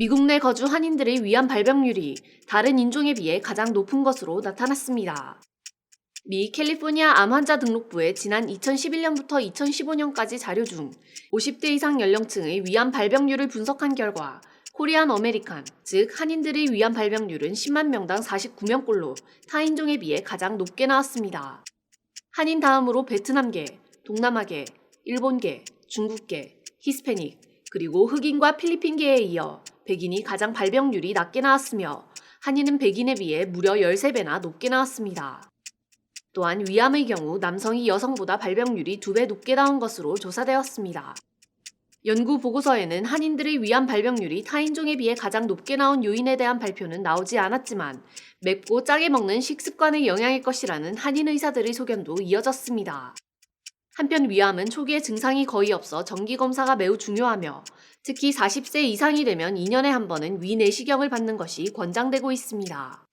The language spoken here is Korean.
미국 내 거주 한인들의 위암 발병률이 다른 인종에 비해 가장 높은 것으로 나타났습니다. 미 캘리포니아 암 환자 등록부의 지난 2011년부터 2015년까지 자료 중 50대 이상 연령층의 위암 발병률을 분석한 결과 코리안 어메리칸, 즉 한인들의 위암 발병률은 10만 명당 49명꼴로 타인종에 비해 가장 높게 나왔습니다. 한인 다음으로 베트남계, 동남아계, 일본계, 중국계, 히스패닉, 그리고 흑인과 필리핀계에 이어 백인이 가장 발병률이 낮게 나왔으며 한인은 백인에 비해 무려 13배나 높게 나왔습니다. 또한 위암의 경우 남성이 여성보다 발병률이 2배 높게 나온 것으로 조사되었습니다. 연구 보고서에는 한인들의 위암 발병률이 타인종에 비해 가장 높게 나온 요인에 대한 발표는 나오지 않았지만 맵고 짜게 먹는 식습관의 영향일 것이라는 한인 의사들의 소견도 이어졌습니다. 한편 위암은 초기에 증상이 거의 없어 정기 검사가 매우 중요하며 특히 40세 이상이 되면 2년에 한 번은 위 내시경을 받는 것이 권장되고 있습니다.